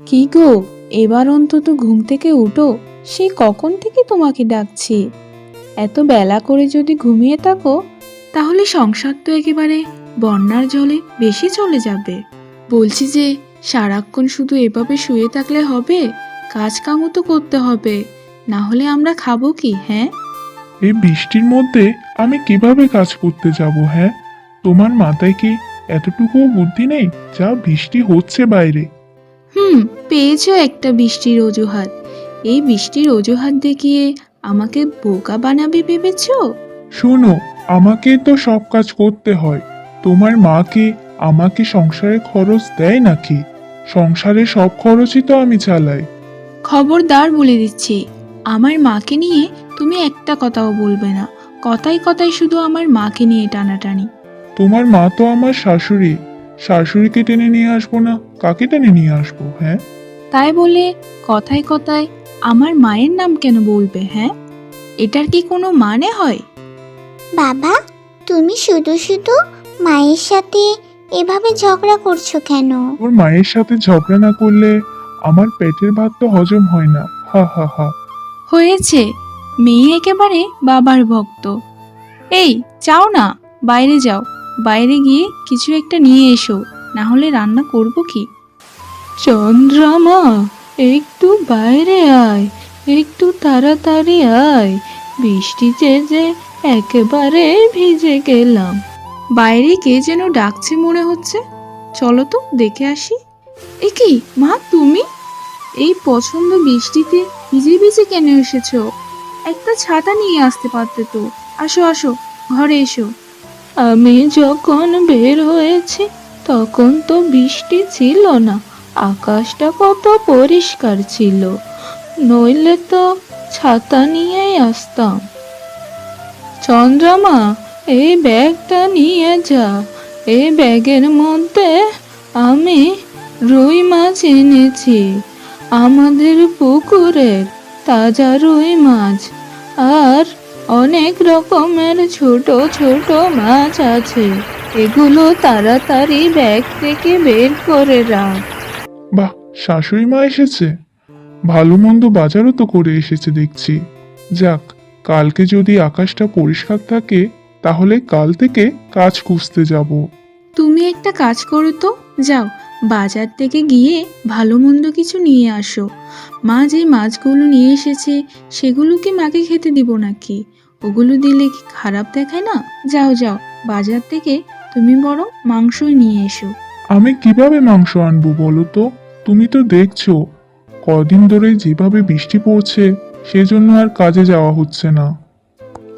কি গো, এবার অন্তত ঘুম থেকে উঠো, সে কখন থেকে তোমাকে ডাকছি? এত বেলা করে যদি ঘুমিয়ে থাকো, তাহলে সংসার তো একেবারে বন্যার জলে বেশি চলে যাবে। বলছি যে, সারাক্ষণ শুধু এভাবে শুয়ে থাকলে হবে? কাজ কামও তো করতে হবে। না হলে আমরা খাব কি হ্যাঁ? এই বৃষ্টির মধ্যে আমি কীভাবে কাজ করতে যাব হ্যাঁ? তোমার মাথায় কি এতটুকুও বুদ্ধি নেই যা বৃষ্টি হচ্ছে বাইরে? হুম পেয়েছ একটা বৃষ্টির অজুহাত। এই বৃষ্টির অজুহাত দেখিয়ে আমাকে বোকা বানাবে ভেবেছো? শোনো আমাকে তো সব কাজ করতে হয়। তোমার মা কি আমাকে সংসারে খরচ দেয় নাকি? সংসারে সব খরচই তো আমি চালাই। খবরদার বলে দিচ্ছি আমার মাকে নিয়ে তুমি একটা কথাও বলবে না। কথায় কথায় শুধু আমার মাকে নিয়ে টানাটানি। তোমার মা তো আমার শাশুড়ি। শাশুড়িকে টেনে নিয়ে আসব না। কাকে টেনে নিয়ে আসব হ্যাঁ? তাই বলে কথায় কথায় আমার মায়ের নাম কেন বলবে হ্যাঁ? এটার কি কোনো মানে হয়? বাবা তুমি শুধু শুধু মায়ের সাথে এভাবে ঝগড়া করছ কেন? ওর মায়ের সাথে ঝগড়া না করলে আমার পেটের ভাত তো হজম হয় না। হা হা হা। হয়েছে। মেয়ে একেবারে বাবার ভক্ত। এই চাও না বাইরে যাও। বাইরে গিয়ে কিছু একটা নিয়ে এসো। না হলে রান্না করব কি? চন্দ্রমা, একটু বাইরে আয়, একটু তাড়াতাড়ি আয়। বৃষ্টিতে যে একেবারে ভিজে গেলাম। বাইরে কে যেন ডাকছে মনে হচ্ছে। চলো তো, দেখে আসি। এ কি, মা, তুমি? এই পছন্দ বৃষ্টিতে ভিজে ভিজে কেন এসেছ? একটা ছাতা নিয়ে আসতে পারতে তো। আসো আসো, ঘরে এসো। আমি যখন বের হয়েছি তখন তো বৃষ্টি ছিল না, আকাশটা কত পরিষ্কার ছিল। নইলে তো ছাতা নিয়েই আসতাম। চন্দ্রমা এই ব্যাগটা নিয়ে যা। এই ব্যাগের মধ্যে আমি রুই মাছ এনেছি। আমাদের পুকুরের তাজা রুই মাছ আর অনেক রকমের ছোট ছোট মাছ আছে। এগুলো তাড়াতাড়ি ব্যাগ থেকে বের করে রাখ বাহ শাশুড়ি মা এসেছে। ভালো মন্দ বাজারও তো করে এসেছে দেখছি। যাক কালকে যদি আকাশটা পরিষ্কার থাকে তাহলে কাল থেকে কাজ খুঁজতে যাব। তুমি একটা কাজ করো তো যাও বাজার থেকে গিয়ে ভালো মন্দ কিছু নিয়ে আসো। মা যে মাছগুলো নিয়ে এসেছে সেগুলো কি মাকে খেতে দিব নাকি? ওগুলো দিলে কি খারাপ দেখায় না? যাও যাও বাজার থেকে তুমি বরং মাংসই নিয়ে এসো। আমি কীভাবে মাংস আনব বলো তো? তুমি তো দেখছ কদিন ধরে যেভাবে বৃষ্টি পড়ছে সেজন্য আর কাজে যাওয়া হচ্ছে না।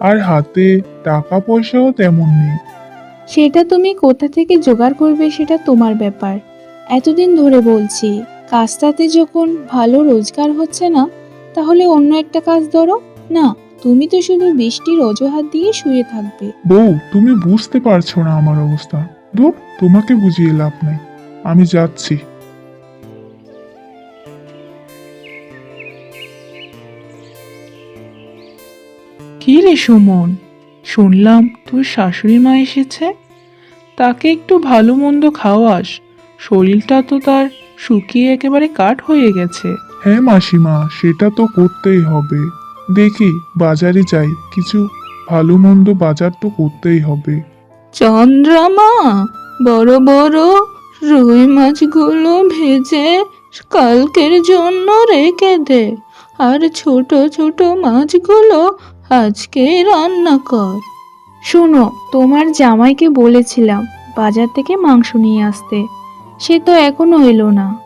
আর হাতে টাকা পয়সাও তেমন নেই। সেটা তুমি কোথা থেকে জোগাড় করবে সেটা তোমার ব্যাপার। এতদিন ধরে বলছি কাজটাতে যখন ভালো রোজগার হচ্ছে না তাহলে অন্য একটা কাজ ধরো না? তুমি তো শুধু বৃষ্টির অজুহাত দিয়ে শুয়ে থাকবে। বউ তুমি বুঝতে পারছ না আমার অবস্থা। দূর তোমাকে বুঝিয়ে লাভ নাই। আমি যাচ্ছি। কি রে সুমন? শুনলাম তোর শাশুড়ি মা এসেছে। তাকে একটু ভালো মন্দ খাওয়াস। শরীরটা তো তার শুকিয়ে একেবারে কাঠ হয়ে গেছে। হ্যাঁ মাসিমা সেটা তো করতেই হবে। দেখি বাজারে যাই কিছু ভালো মন্দ বাজার তো করতেই হবে। চন্দ্রমা বড় বড় রুই মাছগুলো ভেজে কালকের জন্য রেখে দে আর ছোট ছোট মাছগুলো আজকে রান্না কর। শোনো তোমার জামাইকে বলেছিলাম বাজার থেকে মাংস নিয়ে আসতে। সে তো এখনও এলো না।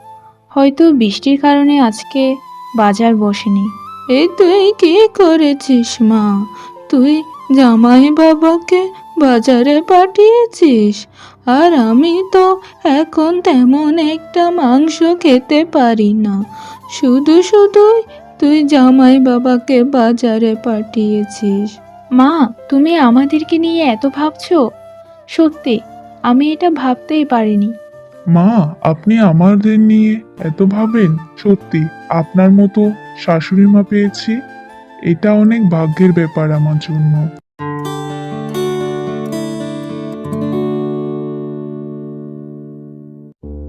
হয়তো বৃষ্টির কারণে আজকে বাজার বসেনি। এই তুই কি করেছিস মা? তুই জামাই বাবাকে বাজারে পাঠিয়েছিস। আর আমি তো এখন তেমন একটা মাংস খেতে পারি না। শুধু শুধুই তুই জামাই বাবাকে বাজারে পাঠিয়েছিস। মা তুমি আমাদেরকে নিয়ে এত ভাবছ? সত্যি আমি এটা ভাবতেই পারিনি। মা আপনি আমাদের নিয়ে এত ভাবেন? সত্যি আপনার মতো শাশুড়ি মা পেয়েছি এটা অনেক ভাগ্যের ব্যাপার আমার জন্য।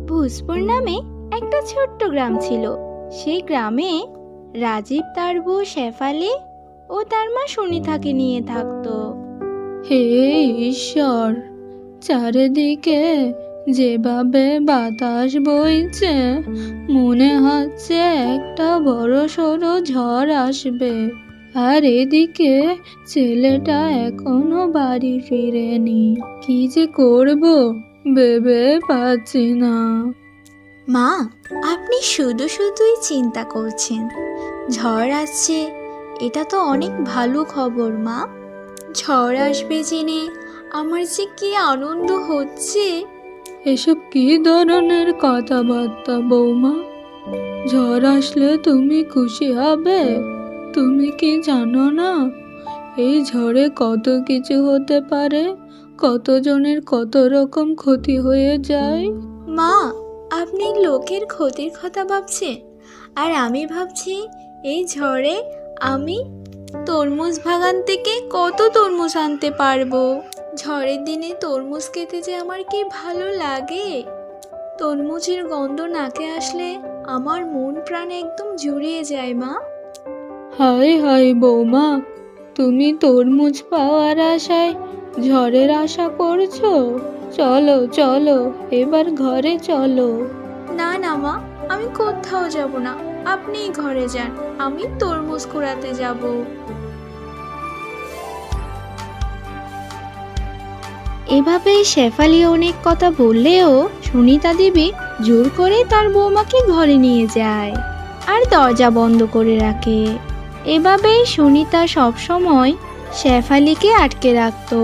ভোজপুর নামে একটা ছোট্ট গ্রাম ছিল। সেই গ্রামে রাজীব তার বউ শেফালি ও তার মা সুনিতাকে নিয়ে থাকতো। হে ঈশ্বর চারিদিকে যেভাবে বাতাস বইছে, মনে হচ্ছে একটা বড় সড়ো ঝড় আসবে। আর এদিকে ছেলেটা এখনও বাড়ি ফিরেনি। কি যে করব ভেবে পাচ্ছি না। মা, আপনি শুধু শুধুই চিন্তা করছেন। ঝড় আসছে, এটা তো অনেক ভালো খবর, মা। ঝড় আসবে জেনে আমার যে কি আনন্দ হচ্ছে। এসব কি ধরনের কথাবার্তা, বৌমা? ঝড় আসলে তুমি খুশি হবে? তুমি কি জানো না? এই ঝড়ে কত কিছু হতে পারে? কতজনের কত রকম ক্ষতি হয়ে যায়? মা, আপনি লোকের ক্ষতির কথা ভাবছেন। আর আমি ভাবছি, এই ঝড়ে আমি তরমুজ বাগান থেকে কত তরমুজ আনতে পারব? ঝড়ের দিনে তরমুজ খেতে যে আমার কি ভালো লাগে? তরমুজের গন্ধ নাকে আসলে আমার মন প্রাণ একদম জুড়িয়ে যায় মা। হায় হায় বৌমা তুমি তরমুজ পাওয়ার আশায় ঝড়ের আশা করছ? চলো চলো এবার ঘরে চলো। না না মা আমি কোথাও যাব না। আপনিই ঘরে যান আমি তরমুজ কুড়াতে যাব। এভাবে শেফালি অনেক কথা বললেও সুনিতা দেবী জোর করে তার বৌমাকে ঘরে নিয়ে যায় আর দরজা বন্ধ করে রাখে। এভাবেই সুনিতা সবসময় শেফালিকে আটকে রাখতো।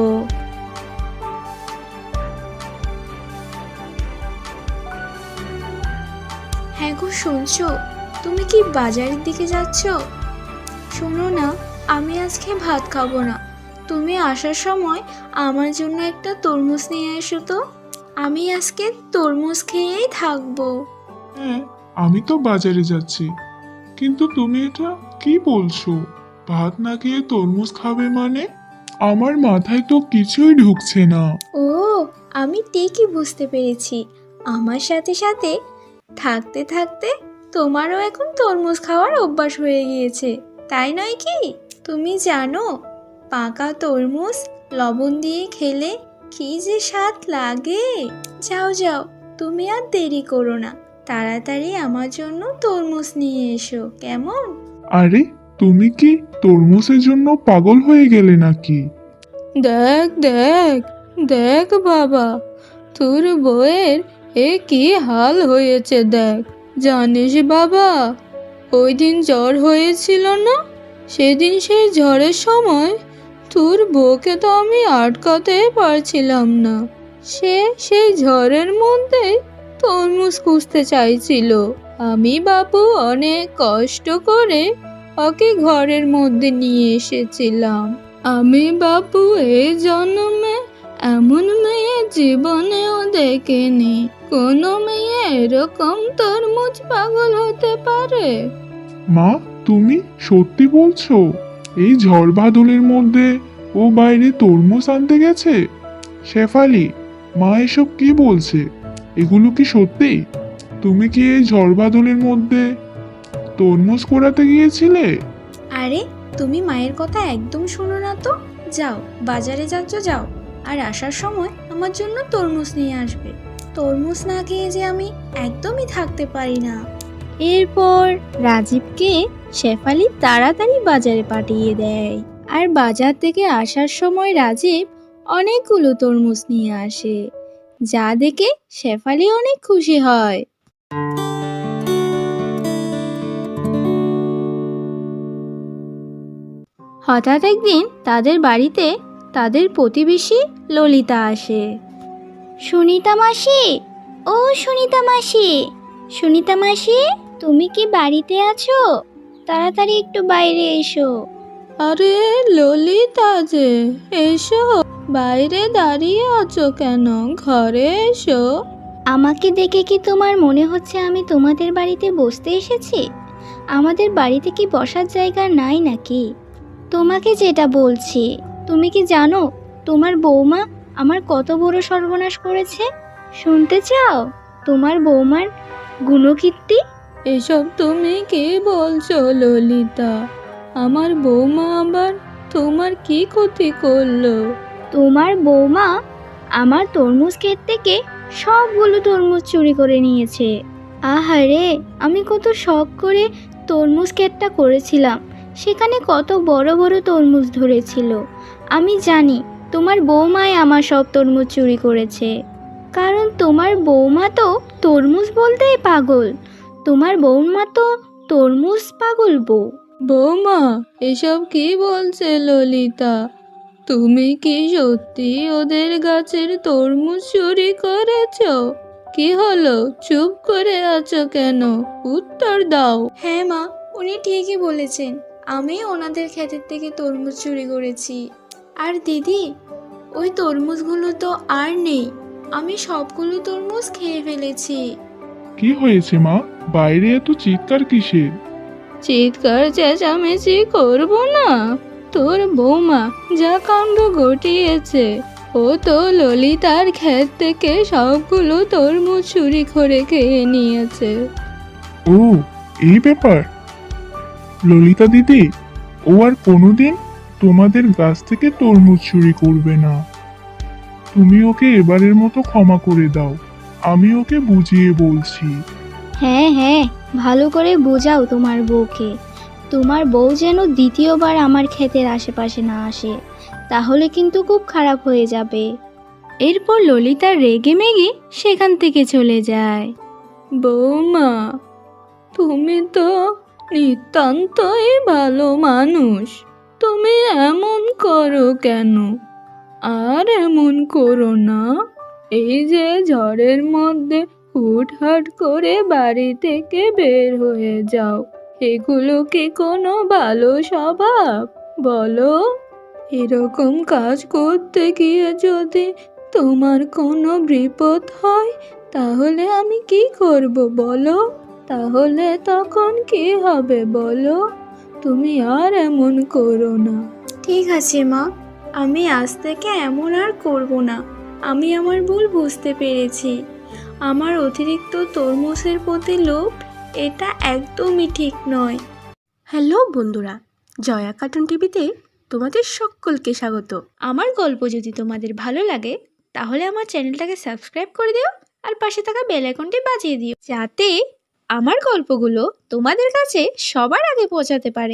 হ্যাঁ গো, শুনছো? তুমি কি বাজারের দিকে যাচ্ছ? শোনো না, আমি আজকে ভাত খাব না। তুমি আসার সময় আমার জন্য একটা তরমুজ নিয়ে এসো তো। আমি আজকে তরমুজ খেয়েই থাকব। হ্যাঁ আমি তো বাজারে যাচ্ছি। কিন্তু তুমি এটা কি বলছো? ভাত না খেয়ে তরমুজ খাবে মানে? আমার মাথায় তো কিছুই ঢুকছে না। ও আমি ঠিকই বুঝতে পেরেছি। আমার সাথে সাথে থাকতে থাকতে তোমারও এখন তরমুজ খাওয়ার অভ্যাস হয়ে গিয়েছে। তাই নয় কি? তুমি জানো পাকা তরমুজ লবণ দিয়ে খেলে কি যে স্বাদ লাগে। যাও যাও তুমি আর দেরি করো না। তাড়াতাড়ি আমার জন্য তরমুজ নিয়ে এসো কেমন? আরে তুমি কি তরমুজের জন্য পাগল হয়ে গেলে নাকি? দেখ দেখ দেখ বাবা তোর বউয়ের এ কি হাল হয়েছে দেখ। জানিস বাবা ওই দিন জ্বর হয়েছিল না? সেদিন সেই ঝড়ের সময় তোর বউকে তো আমি আটকাতে পারছিলাম না। সে সেই ঝড়ের মধ্যে তরমুজ খুঁজতে চাইছিল। আমি বাবু অনেক কষ্ট করে ওকে ঘরের মধ্যে নিয়ে এসেছিলাম। আমি বাবু এই জন্মে এমন মেয়ে জীবনেও দেখেনি। কোনো মেয়ে এরকম তরমুজ পাগল হতে পারে? মা, তুমি সত্যি বলছো? এই ঝড় বাদলের মধ্যে ও বাইরে তরমুজ আনতে গেছে? শেফালি মা এসব কি বলছে? এগুলো কি সত্যি? তুমি কি এই ঝড় বাদলের মধ্যে তরমুজ কোড়াতে গিয়েছিলে? আরে তুমি মায়ের কথা একদম শোনো না তো। যাও বাজারে যাচ্ছ যাও। আর আসার সময় আমার জন্য তরমুজ নিয়ে আসবে। তরমুজ না খেয়ে যে আমি একদমই থাকতে পারি না। এরপর রাজীবকে শেফালি তাড়াতাড়ি বাজারে পাঠিয়ে দেয়। আর বাজার থেকে আসার সময় রাজীব অনেকগুলো তরমুজ নিয়ে আসে, যা দেখে শেফালি অনেক খুশি হয়। হঠাৎ একদিন তাদের বাড়িতে তাদের প্রতিবেশী ললিতা আসে। সুনিতা মাসি, ও সুনিতা মাসি সুনিতা মাসি, তুমি কি বাড়িতে আছো? তাড়াতাড়ি একটু বাইরে এসো। আরে ললিতা যে এসো। বাইরে দাঁড়িয়ে আছো কেন? ঘরে এসো। আমাকে দেখে কি তোমার মনে হচ্ছে আমি তোমাদের বাড়িতে বসতে এসেছি? আমাদের বাড়িতে কি বসার জায়গা নাই নাকি? তোমাকে যেটা বলছি তুমি কি জানো তোমার বৌমা আমার কত বড় সর্বনাশ করেছে? শুনতে চাও? তোমার বৌমার গুণকীর্তি? এসব তুমি কি বলছো, ললিতা? আমার বৌমা আবার তোমার কি ক্ষতি করল? তোমার বৌমা আমার তরমুজ ক্ষেত থেকে সবগুলো তরমুজ চুরি করে নিয়েছে। আহারে, আমি কত শখ করে তরমুজ ক্ষেতটা করেছিলাম। সেখানে কত বড় বড় তরমুজ ধরেছিল। আমি জানি তোমার বৌমাই আমার সব তরমুজ চুরি করেছে। কারণ তোমার বৌমা তো তরমুজ বলতেই পাগল। তোমার বৌমা তো তরমুজ পাগল বউ। বৌমা এসব কি বলছে ললিতা? তুমি কি সত্যি ওদের গাছের তরমুজ চুরি করেছ? কি হলো? চুপ করে আছো কেন? উত্তর দাও। হ্যাঁ মা উনি ঠিকই বলেছেন। আমি ওনাদের ক্ষেতের থেকে তরমুজ চুরি করেছি। আর দিদি ওই তরমুজগুলো তো আর নেই। আমি সবগুলো তরমুজ খেয়ে ফেলেছি। কি হয়েছে মা? বাইরে এত চিৎকার কিসের? চিৎকার চেঁচামেচি করব না। তোর বৌমা যা কাণ্ড ঘটিয়েছে ও তো ললিতার ক্ষেত থেকে সবগুলো তরমুজ চুরি করে খেয়ে নিয়েছে। ও এই ব্যাপার? ললিতা দিদি ও আর কোনোদিন তোমাদের গাছ থেকে তরমুজ চুরি করবে না। তুমি ওকে এবারের মতো ক্ষমা করে দাও। আমি ওকে বুঝিয়ে বলছি। হ্যাঁ হ্যাঁ ভালো করে বোঝাও তোমার বউকে। তোমার বউ যেন দ্বিতীয়বার আমার ক্ষেতের আশেপাশে না আসে তাহলে কিন্তু খুব খারাপ হয়ে যাবে। এরপর ললিতা রেগে মেগে সেখান থেকে চলে যায়। বৌমা তুমি তো নিতান্তই ভালো মানুষ। তুমি এমন করো কেন? আর এমন করো না। এই যে ঝড়ের মধ্যে হুটহাট করে বাড়ি থেকে বের হয়ে যাও। এগুলো কি কোনো ভালো স্বভাব? বলো। এরকম কাজ করতে গিয়ে যদি তোমার কোনো বিপদ হয়, তাহলে আমি কি করব বলো? তাহলে তখন কি হবে বলো? তুমি আর এমন করো না। ঠিক আছে মা, আমি আজ থেকে এমন আর করব না। আমি আমার ভুল বুঝতে পেরেছি। আমার অতিরিক্ত তরমুজের প্রতি লোভ এটা একদমই ঠিক নয়। হ্যালো বন্ধুরা জয়া কার্টুন টিভিতে তোমাদের সকলকে স্বাগত। আমার গল্প যদি তোমাদের ভালো লাগে তাহলে আমার চ্যানেলটাকে সাবস্ক্রাইব করে দিও আর পাশে থাকা বেল আইকনটি বাজিয়ে দিও। যাতে আমার গল্পগুলো তোমাদের কাছে সবার আগে পৌঁছাতে পারে।